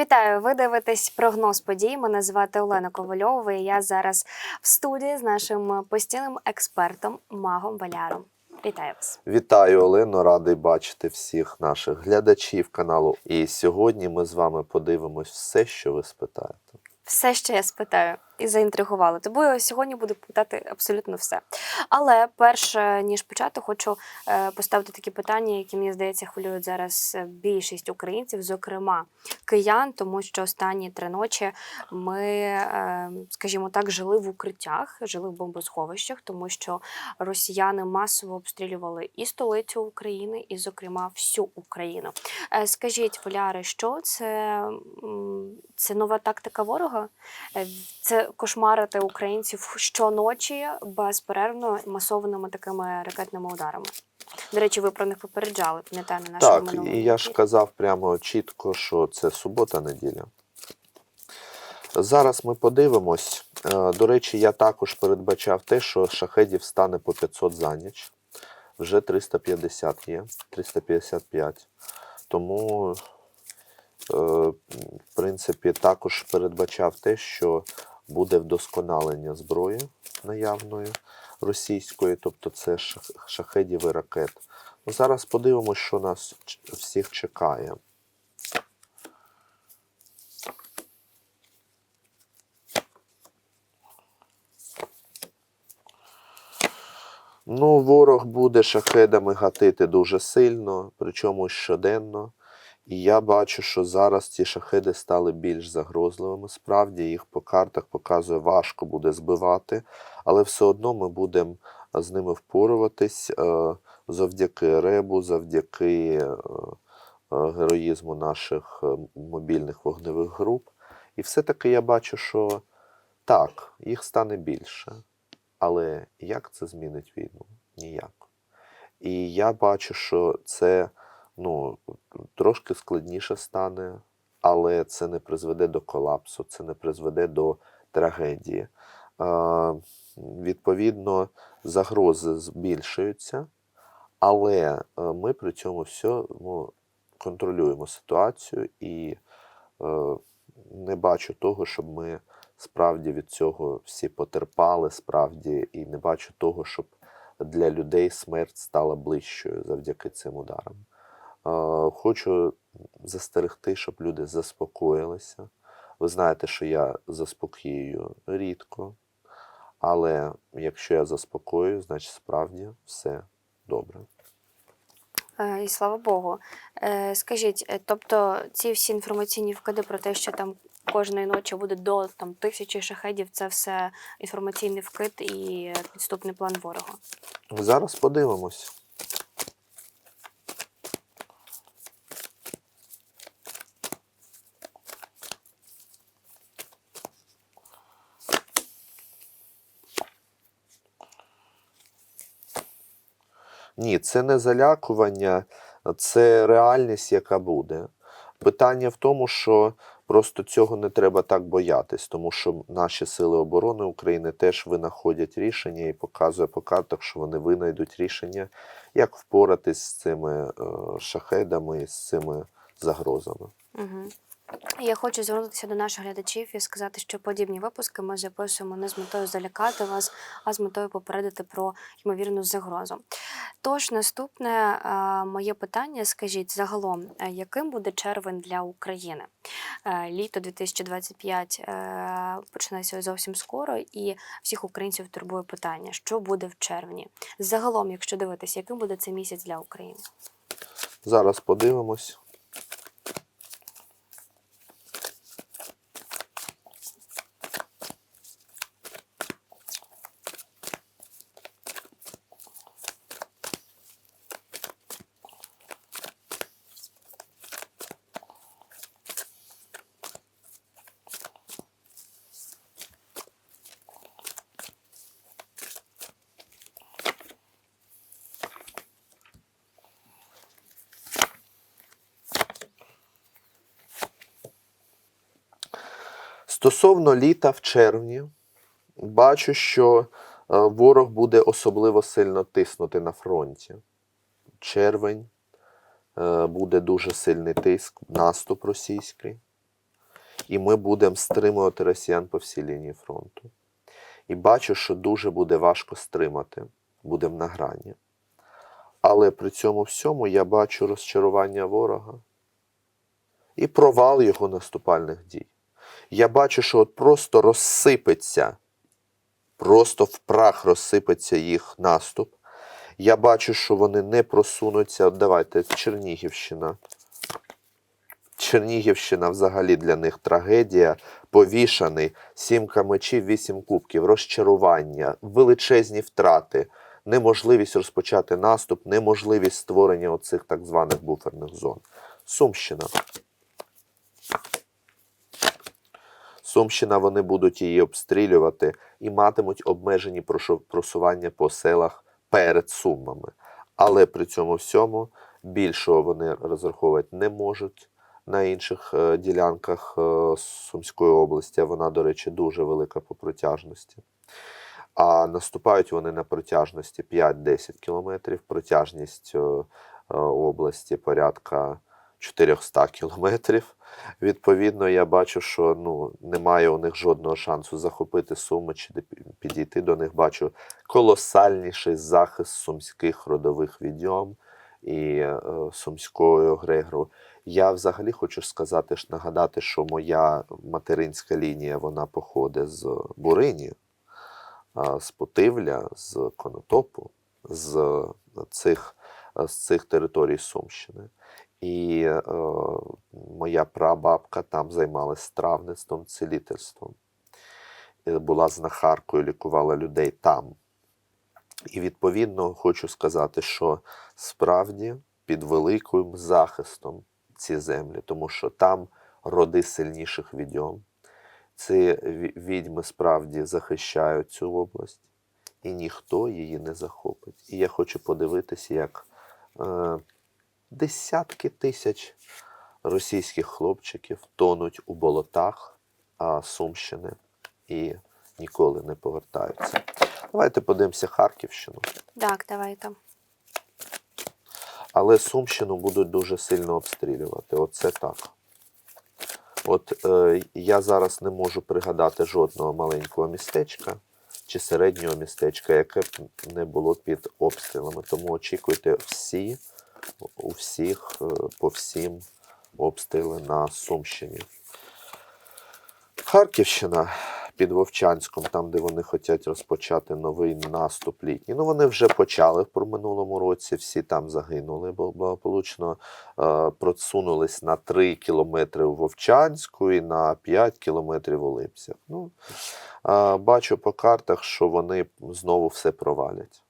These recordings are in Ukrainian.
Вітаю! Ви дивитесь прогноз подій. Мене звати Олена Ковальова. і Я зараз в студії з нашим постійним експертом Магом Баляром. Вітаю вас! Вітаю, Олено, радий бачити всіх наших глядачів каналу. І сьогодні ми з вами подивимось все, що ви спитаєте. Все, що я спитаю, і заінтригували. Я сьогодні буду питати абсолютно все. Але перше ніж почати, хочу е, поставити такі питання, які мені здається хвилюють зараз е, більшість українців, зокрема киян, тому що останні три ночі ми, е, скажімо так, жили в укриттях, жили в бомбосховищах, тому що росіяни масово обстрілювали і столицю України, і, зокрема, всю Україну. Скажіть, Воляри, що це, це нова тактика ворога? Це кошмарити українців щоночі безперервно масованими такими ракетними ударами. До речі, ви про них попереджали, пам'ятаю, на нашому Так, минулому. і я ж казав прямо чітко, що це субота-неділя. Зараз ми подивимось. Е, До речі, я також передбачав те, що шахедів стане по 500 за ніч. Вже 350 є, 355. Тому, е, в принципі, також передбачав те, що буде вдосконалення зброї наявної російської, тобто це шахедів і ракет. Ну, зараз подивимось, що нас всіх чекає. Ну, ворог буде шахедами гатити дуже сильно, причому щоденно. І я бачу, що зараз ці шахеди стали більш загрозливими. Справді їх по картах показує, важко буде збивати, але все одно ми будемо з ними впоруватись е, завдяки ребу, завдяки е, е, героїзму наших е, мобільних вогневих груп. І все-таки я бачу, що так, їх стане більше. Але як це змінить війну? Ніяк. І я бачу, що це ну, трошки складніше стане, але це не призведе до колапсу, це не призведе до трагедії. Відповідно, загрози збільшуються, але е, ми при цьому всьому контролюємо ситуацію і е, не бачу того, щоб ми справді від цього всі потерпали, справді, і не бачу того, щоб для людей смерть стала ближчою завдяки цим ударам. Хочу застерегти, щоб люди заспокоїлися. Ви знаєте, що я заспокоюю рідко, але якщо я заспокоюю, значить справді все добре. Е, І слава Богу. Е, Скажіть, е, тобто ці всі інформаційні вкиди про те, що там кожної ночі буде до там, тисячі шахедів, це все інформаційний вкид і підступний план ворога. Зараз подивимось. Ні, це не залякування, це реальність, яка буде. Питання в тому, що просто цього не треба так боятись, тому що наші сили оборони України теж винаходять рішення і показує по картах, що вони винайдуть рішення, як впоратись з цими е, шахедами з цими загрозами. Угу. Я хочу звернутися до наших глядачів і сказати, що подібні випуски ми записуємо не з метою залякати вас, а з метою попередити про ймовірну загрозу. Тож, наступне е, моє питання: скажіть загалом, е, яким буде червень для України? Е, Літо 2025 е, починається зовсім скоро, і всіх українців турбує питання, що буде в червні. Загалом, якщо дивитися, яким буде цей місяць для України? Зараз подивимось. Стосовно літа в червні, бачу, що е, ворог буде особливо сильно тиснути на фронті. Червень е, буде дуже сильний тиск, наступ російський. і ми будемо стримувати росіян по всій лінії фронту. І бачу, що дуже буде важко стримати, будемо на грані. Але при цьому всьому я бачу розчарування ворога і провал його наступальних дій. Я бачу, що от просто розсипеться, просто в прах розсипеться їх наступ. Я бачу, що вони не просунуться. От давайте, Чернігівщина. Чернігівщина взагалі для них трагедія. Повішаний, сімка мечів, вісім кубків, розчарування, величезні втрати, неможливість розпочати наступ, неможливість створення оцих так званих буферних зон. Сумщина. Сумщина вони будуть її обстрілювати і матимуть обмежені просування по селах перед Сумами. Але при цьому всьому більшого вони розраховувати не можуть на інших е, ділянках е, Сумської області. Вона, до речі, дуже велика по протяжності. А наступають вони на протяжності 5-10 кілометрів. Протяжність е, області порядка 400 кілометрів. Відповідно, я бачу, що ну, немає у них жодного шансу захопити Суми чи підійти до них. Бачу колосальніший захист сумських родових відьом і е, сумського Грегору. Я взагалі хочу сказати, нагадати, що моя материнська лінія вона походить з Бурині, з Путивля, з Конотопу, з цих, з цих територій Сумщини. І е, моя прабабка там займалась травництвом, цілительством. Е, Була знахаркою, лікувала людей там. І відповідно хочу сказати, що справді під великим захистом ці землі, тому що там роди сильніших відьом. Ці відьми справді захищають цю область, і ніхто її не захопить. І я хочу подивитися, як е, десятки тисяч російських хлопчиків тонуть у болотах а, Сумщини і ніколи не повертаються. Давайте подивимося Харківщину. Так, давайте. Але Сумщину будуть дуже сильно обстрілювати. Оце так. От е, я зараз не можу пригадати жодного маленького містечка чи середнього містечка, яке б не було під обстрілами. Тому очікуйте всі, у всіх, е, по всім обстріли на Сумщині. Харківщина під Вовчанськом, там, де вони хочуть розпочати новий наступ літній. Ну, вони вже почали в минулому році, всі там загинули, бо благополучно е, просунулись на 3 кілометри у Вовчанську і на 5 кілометрів у Липцях. Ну, е, бачу по картах, що вони знову все провалять.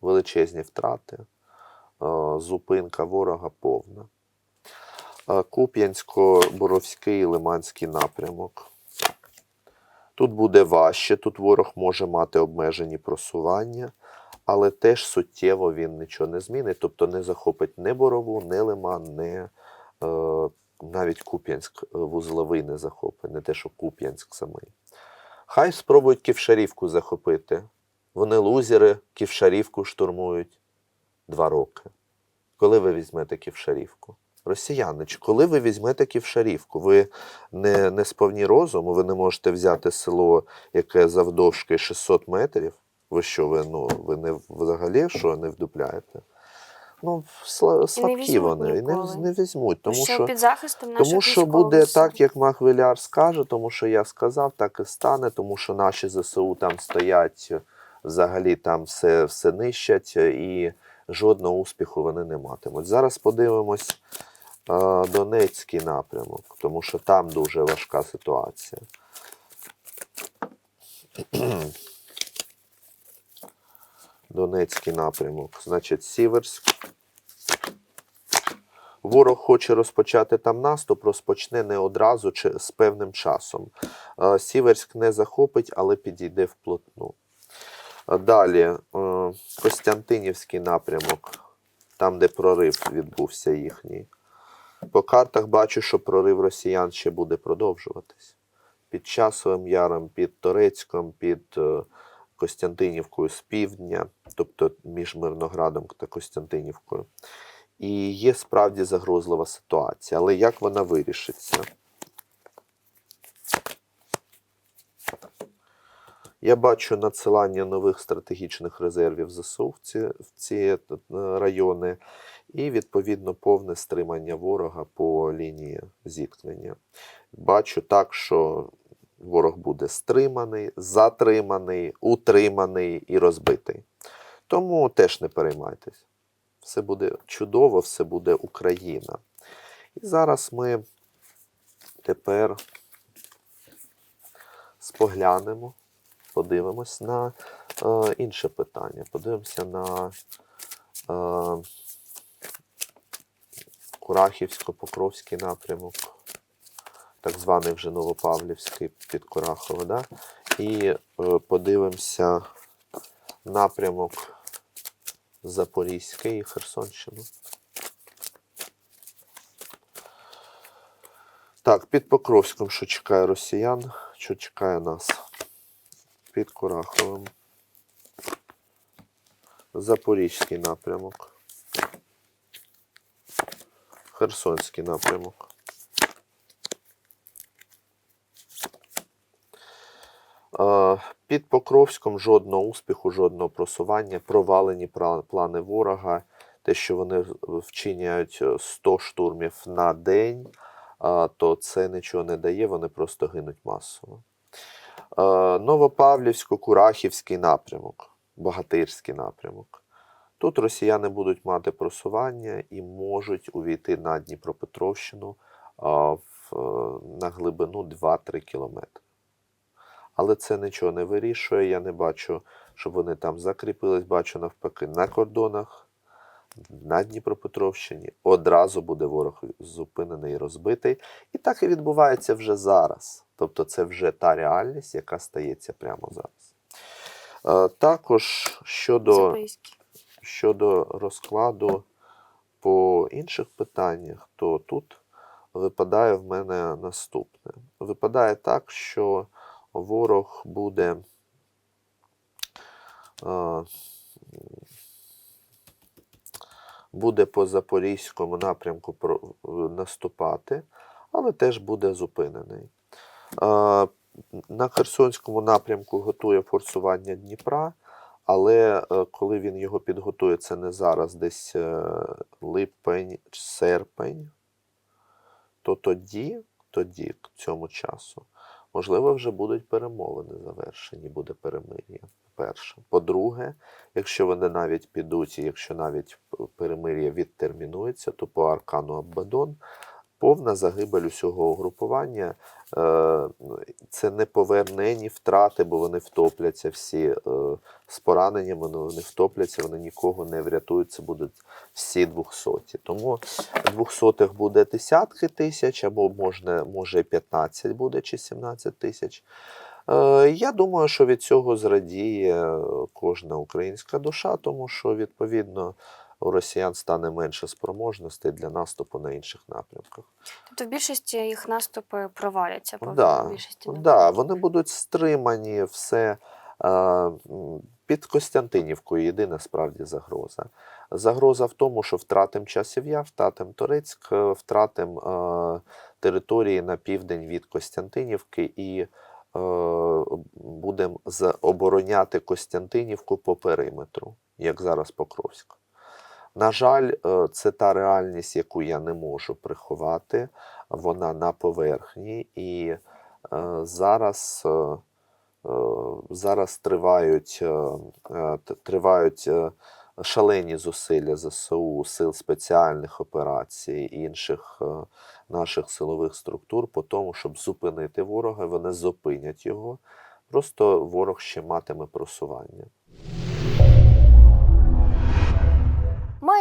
Величезні втрати, зупинка ворога повна. Е, Куп'янсько-Боровський Лиманський напрямок. Тут буде важче, тут ворог може мати обмежені просування, але теж суттєво він нічого не змінить, тобто не захопить не Борову, не Лиман, не е, навіть Куп'янськ е, вузловий не захопить, не те, що Куп'янськ самий. Хай спробують Ківшарівку захопити. Вони лузери, Ківшарівку штурмують два роки. Коли ви візьмете Ківшарівку? Росіяни, чи коли ви візьмете Ківшарівку? Ви не, не сповні розуму, ви не можете взяти село, яке завдовжки 600 метрів. Ви що, ви, ну, ви не взагалі що не вдупляєте? Ну, слабкі візьмуть вони, і не, не візьмуть. Тому що, що, під захистом тому що буде так, як Махвеляр скаже, тому що я сказав, так і стане, тому що наші ЗСУ там стоять, взагалі там все, все нищать, і жодного успіху вони не матимуть. Зараз подивимось е, Донецький напрямок, тому що там дуже важка ситуація. Донецький напрямок, значить, Сіверськ. Ворог хоче розпочати там наступ, розпочне не одразу чи з певним часом. Е, Сіверськ не захопить, але підійде вплотну. Далі е, Костянтинівський напрямок, там, де прорив відбувся їхній. По картах бачу, що прорив росіян ще буде продовжуватись. Під Часовим Яром, під Торецьком, під е, Костянтинівкою з півдня, тобто між Мирноградом та Костянтинівкою. І є справді загрозлива ситуація. Але як вона вирішиться? Я бачу надсилання нових стратегічних резервів ЗСУ в ці, в ці е, райони, і відповідно повне стримання ворога по лінії зіткнення. Бачу так, що ворог буде стриманий, затриманий, утриманий і розбитий. Тому теж не переймайтесь. Все буде чудово, все буде Україна. І зараз ми тепер споглянемо, подивимось на е, інше питання. Подивимося на е, Курахівсько-Покровський напрямок, так званий вже Новопавлівський під Курахово. Да? І е, подивимося напрямок Запорізький і Херсонщину. Так, під Покровськом, що чекає росіян, що чекає нас. Під Кураховим. Запорізький напрямок. Херсонський напрямок. Е, Під Покровськом жодного успіху, жодного просування, провалені плани ворога. Те, що вони вчиняють е, 100 штурмів на день, то це нічого не дає, вони просто гинуть масово. Новопавлівсько-Курахівський напрямок, Богатирський напрямок. Тут росіяни будуть мати просування і можуть увійти на Дніпропетровщину е, на глибину 2-3 кілометри. Але це нічого не вирішує. Я не бачу, щоб вони там закріпились. Бачу навпаки на кордонах, на Дніпропетровщині. Одразу буде ворог зупинений і розбитий. І так і відбувається вже зараз. Тобто це вже та реальність, яка стається прямо зараз. Е, Також щодо щодо розкладу по інших питаннях, то тут випадає в мене наступне. Випадає так, що ворог буде е, буде по Запорізькому напрямку наступати, але теж буде зупинений. На Херсонському напрямку готує форсування Дніпра, але е, коли він його підготує, це не зараз, десь е, липень, серпень, то тоді, тоді, к цьому часу, можливо, вже будуть перемовини завершені, буде перемир'я. Перше. По-друге, якщо вони навіть підуть, і якщо навіть перемир'я відтермінується, то по аркану Аббадон повна загибель усього угрупування. Е, Це не повернені втрати, бо вони втопляться всі е, з пораненнями, ну, вони втопляться, вони нікого не врятують, це будуть всі двохсоті. Тому двохсотих буде десятки тисяч, або можна, може 15 буде, чи 17 тисяч. Е, Я думаю, що від цього зрадіє кожна українська душа, тому що відповідно у росіян стане менше спроможностей для наступу на інших напрямках. Тобто в більшості їх наступи проваляться по Да, більшості. да, вони будуть стримані, все. е, Під Костянтинівкою єдина справді загроза. Загроза в тому, що втратим часів я, втратим Турецьк, е, втратим е, території на південь від Костянтинівки і е, будемо обороняти Костянтинівку по периметру, як зараз Покровськ. На жаль, е, це та реальність, яку я не можу приховати. Вона на поверхні, і е, зараз, е, зараз тривають, тривають шалені зусилля ЗСУ, сил спеціальних операцій і інших наших силових структур по тому, щоб зупинити ворога. Вони зупинять його. Просто ворог ще матиме просування.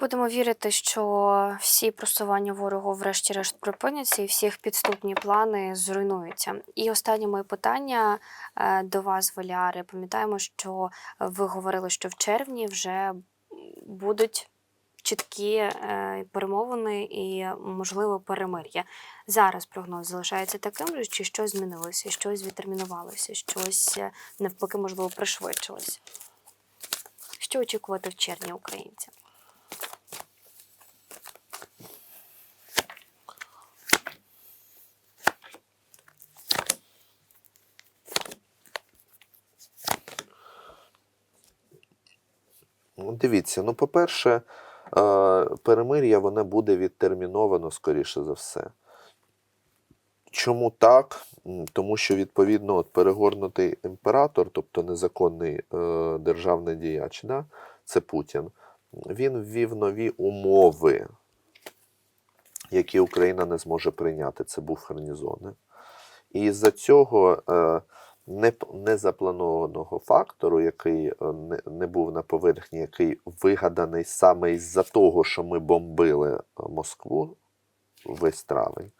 Будемо вірити, що всі просування ворогу врешті-решт припиняться і всіх підступні плани зруйнуються. І останнє моє питання е, до вас, Валяри. Пам'ятаємо, що ви говорили, що в червні вже будуть чіткі е, перемовини і, можливо, перемир'я. Зараз прогноз залишається таким же, чи щось змінилося, щось відтермінувалося, щось е, навпаки, можливо, пришвидшилося. Що очікувати в червні українцям? Дивіться, ну, по-перше, е, перемир'я воно буде відтерміновано, скоріше за все. Чому так? Тому що, відповідно, от перегорнутий імператор, тобто незаконний е, державний діяч, да, це Путін, він ввів нові умови, які Україна не зможе прийняти. Це буферні зони. І з-за цього е, незапланованого фактору, який е, не, був на поверхні, який вигаданий саме із-за того, що ми бомбили е, Москву весь травень.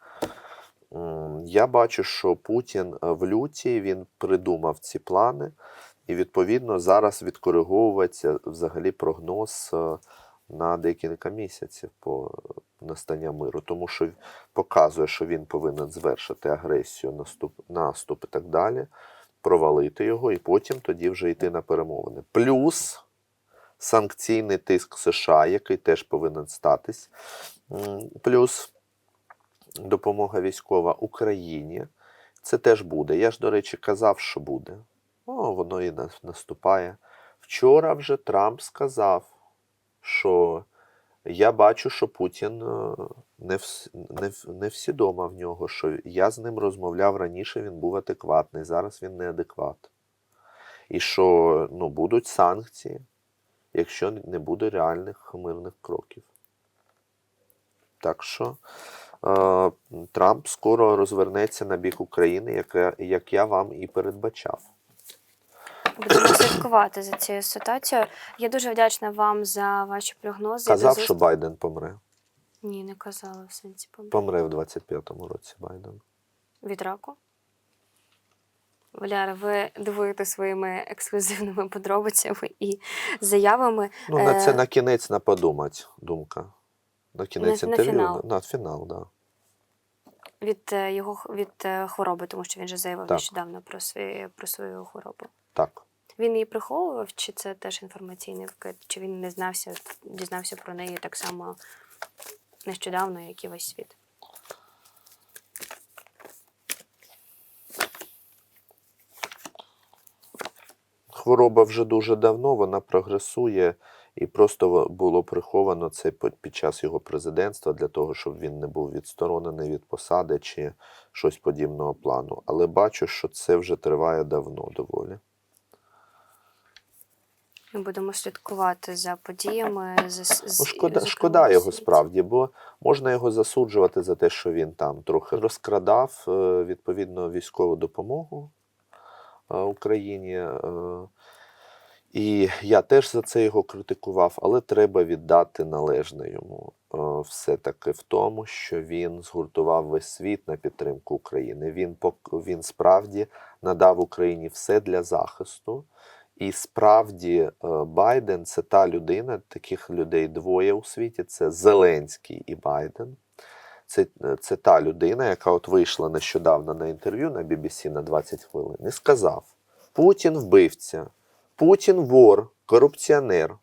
Я бачу, що Путін е, в люті він придумав ці плани, і відповідно зараз відкориговується взагалі прогноз на декілька місяців по настання миру, тому що показує, що він повинен звершити агресію, наступ, наступ і так далі, провалити його, і потім тоді вже йти на перемовини. Плюс санкційний тиск США, який теж повинен статись. Плюс допомога військова Україні. Це теж буде. Я ж, до речі, казав, що буде. О, воно і наступає. Вчора вже Трамп сказав, що я бачу, що Путін е, не, вс, не, в- не всідома в нього, що я з ним розмовляв раніше, він був адекватний, зараз він неадекват. І що ну, будуть санкції, якщо не буде реальних мирних кроків. Так що е, Трамп скоро розвернеться на бік України, як, як я вам і передбачав. Будемо слідкувати за цією ситуацією. Я дуже вдячна вам за ваші прогнози. Казав, що Байден помре. Ні, не казала в сенсі помилки. Помре в 25-му році Байден. від раку. Валяра, ви дивуєте своїми ексклюзивними подробицями і заявами. Ну, на це Е, на кінець на подумать, думка. На кінець на інтерв'ю. фінал. На, на фінал, да. від е, його від е, хвороби, тому що він же заявив Так. нещодавно про свою, про свою хворобу. Так. Він її приховував, чи це теж інформаційний вкид, чи він не знався, дізнався про неї так само нещодавно, як і весь світ. Хвороба вже дуже давно, вона прогресує, і просто було приховано це під час його президентства для того, щоб він не був відсторонений від посади чи щось подібного плану. Але бачу, що це вже триває давно доволі. Ми будемо слідкувати за подіями. За, Ну, шкода, зокрема, шкода його справді, бо можна його засуджувати за те, що він там трохи розкрадав е, відповідно військову допомогу е, Україні. е, І я теж за це його критикував, але треба віддати належне йому все-таки в тому, що він згуртував весь світ на підтримку України. Він, він справді надав Україні все для захисту. І справді е, Байден це та людина, таких людей двоє у світі: це Зеленський і Байден. Це, е, це та людина, яка от вийшла нещодавно на інтерв'ю на BBC на 20 хвилин і сказав: Путін вбивця, Путін вор, корупціонер,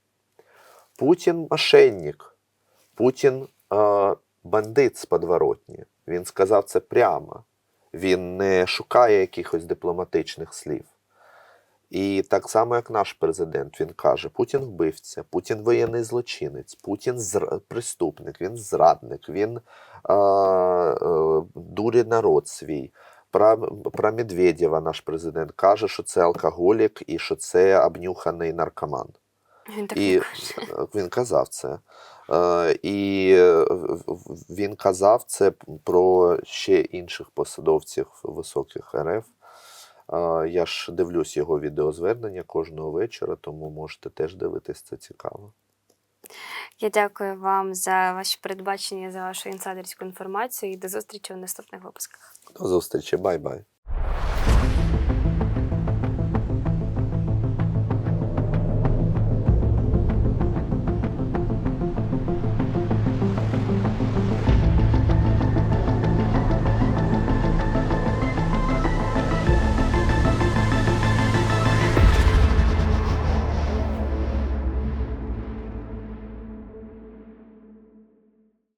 Путін мошенник, Путін е, бандит з подворотні. Він сказав це прямо. Він не шукає якихось дипломатичних слів. І так само, як наш президент, він каже: Путін вбивця, Путін воєнний злочинець, Путін зр... преступник, він зрадник, він е... Е... дурить народ свій. Про, про Медведєва наш президент каже, що це алкоголік і що це обнюханий наркоман. Він так І каже. він казав це. Е, І він казав це про ще інших посадовців високих РФ. Я ж дивлюсь його відеозвернення кожного вечора, тому можете теж дивитись, це цікаво. Я дякую вам за ваші передбачення, за вашу інсайдерську інформацію і до зустрічі у наступних випусках. До зустрічі, бай-бай.